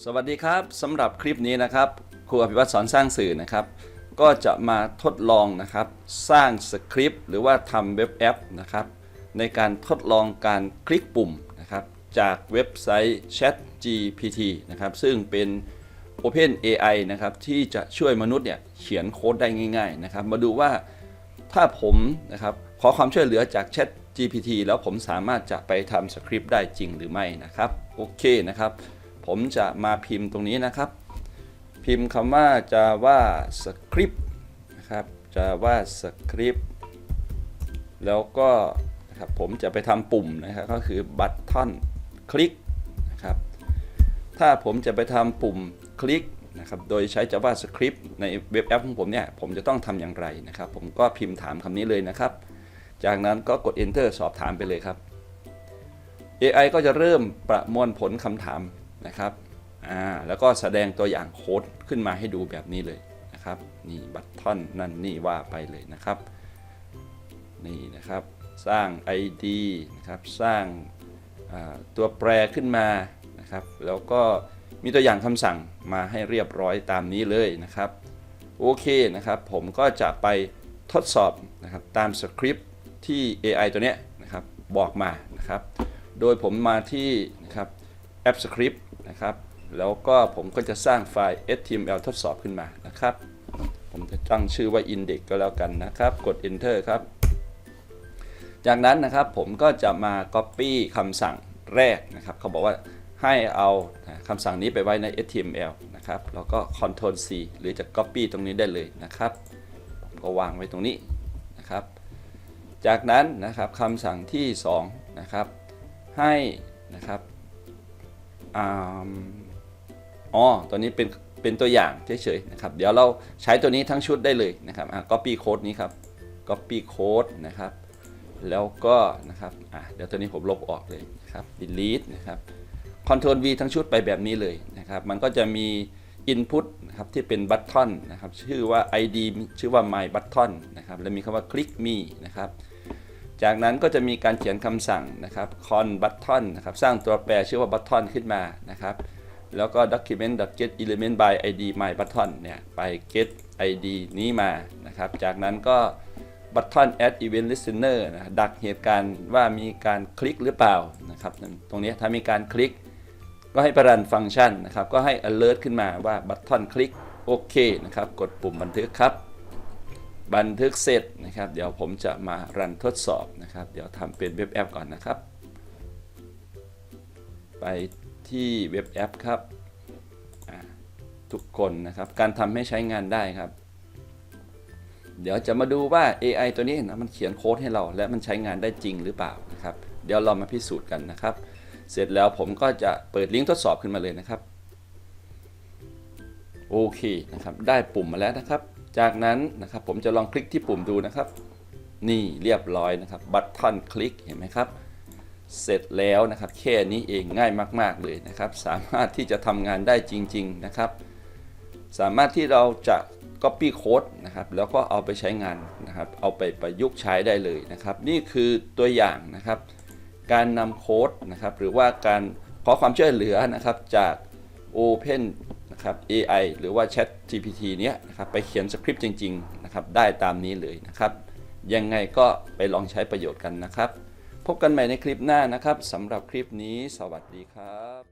สวัสดีครับสำหรับคลิปนี้นะครับครูอภิวัตสอนสร้างสื่อนะครับ ก็จะมาทดลองนะครับ สร้างสคริปต์หรือว่าทำเว็บแอปนะครับ ในการทดลองการคลิกปุ่มนะครับ จากเว็บไซต์ Chat GPT นะครับ ซึ่งเป็น Open AI นะครับที่จะช่วยมนุษย์เนี่ยเขียนโค้ดได้ง่าย ๆนะครับ มาดูว่าถ้าผมนะครับขอความช่วยเหลือจาก Chat GPT แล้วผมสามารถจะไปทำสคริปต์ได้จริงหรือไม่นะครับ โอเคนะครับ ผมจะมาพิมพ์ตรงนี้นะครับ พิมพ์คำว่า Java Script นะครับ Java Script แล้วก็นะครับผมจะไปทำปุ่มนะครับก็คือ button คลิกนะครับ ถ้าผมจะไปทำปุ่มคลิกนะครับ โดยใช้ JavaScript ในเว็บแอปของผมเนี่ย ผมจะต้องทำอย่างไรนะครับ ผมก็พิมพ์ถามคำนี้เลยนะครับ จากนั้นก็กด enter สอบถามไปเลยครับ AI ก็จะเริ่มประมวลผลคำถาม นะครับอ่าแล้วก็แสดงตัวอย่างโค้ดขึ้นมาให้ดูแบบนี้เลยนะครับนี่บัตทอนนั่นนี่ว่าไปเลยนะครับนี่นะครับสร้าง ID นะครับสร้างตัวแปรขึ้นมานะครับแล้วก็มีตัวอย่างคำสั่งมาให้เรียบร้อยตามนี้เลยนะครับโอเคนะครับผมก็จะไปทดสอบนะครับตามสคริปต์ที่ AI ตัวเนี้ยนะครับบอกมานะครับโดยผมมาที่นะครับแอปสคริปต์ นะครับ แล้วก็ผมก็จะสร้างไฟล์ HTML ทดสอบขึ้นมานะครับ ผมจะตั้งชื่อว่า index ก็แล้วกันนะครับ กด enter ครับ จากนั้นนะครับผมก็จะมา copy คำสั่งแรกนะครับ เขาบอกว่าให้เอาคำสั่งนี้ไปไว้ใน HTML นะครับ แล้วก็ Ctrl C หรือจะ copy ตรงนี้ได้เลยนะครับ ผมก็วางไว้ตรงนี้นะครับ จากนั้นนะครับคำสั่งที่2นะครับให้นะครับ อ๋อตัวนี้เป็นเป็นตัวอย่างเฉยๆนะครับ เดี๋ยวเราใช้ตัวนี้ทั้งชุดได้เลยนะครับอะ copy code นี้ครับ copy code นะครับ แล้วก็นะครับอะเดี๋ยวตัวนี้ผมลบออกเลยนะครับ delete นะครับ Ctrl V ทั้งชุดไปแบบนี้เลยนะครับ มันก็จะมี input นะครับที่เป็น button นะครับ ชื่อว่า ID ชื่อว่า my button นะครับ แล้วมีคำว่า click me นะครับ จากนั้นก็จะมีการเขียนคำสั่งนะครับ con button นะครับ สร้างตัวแปรชื่อว่า button ขึ้นมานะครับ แล้วก็ document get element by id my button เนี่ย ไป get id นี้มานะครับ จากนั้นก็ button add event listener นะดักเหตุการณ์ว่ามีการคลิกหรือเปล่านะครับ ตรงนี้ถ้ามีการคลิก ก็ให้ไปรันฟังก์ชันนะครับ ก็ให้ alert ขึ้นมาว่า button คลิกโอเคนะครับ กดปุ่มบันทึกครับ บันทึกเสร็จนะครับ เดี๋ยวผมจะมารันทดสอบนะครับ เดี๋ยวทำเป็นเว็บแอปก่อนนะครับ ไปที่เว็บแอปครับทุกคนนะครับ การทำให้ใช้งานได้ครับ เดี๋ยวจะมาดูว่า AI ตัวนี้นะมันเขียนโค้ดให้เรา และมันใช้งานได้จริงหรือเปล่านะครับ เดี๋ยวเรามาพิสูจน์กันนะครับ เสร็จแล้วผมก็จะเปิดลิงก์ทดสอบขึ้นมาเลยนะครับ โอเคนะครับ ได้ปุ่มมาแล้วนะครับ จากนั้นนะครับผมจะลองคลิกที่ปุ่มดูนะครับ นี่เรียบร้อยนะครับบัตทอนคลิกเห็นไหมครับ เสร็จแล้วนะครับแค่นี้เองง่ายมาก ๆเลยนะครับ สามารถที่จะทำงานได้จริง ๆนะครับ สามารถที่เราจะ Copy Code นะครับแล้วก็เอาไปใช้งานนะครับ เอาไปประยุกต์ใช้ได้เลยนะครับ นี่คือตัวอย่างนะครับ การนำโค้ดนะครับหรือว่าการขอความช่วยเหลือนะครับจาก Open นะครับ AI หรือว่า Chat GPT เนี้ยนะครับไปเขียนสคริปต์จริงๆนะครับได้ตามนี้เลยนะครับ ยังไงก็ไปลองใช้ประโยชน์กันนะครับ พบกันใหม่ในคลิปหน้านะครับสำหรับคลิปนี้ สวัสดีครับ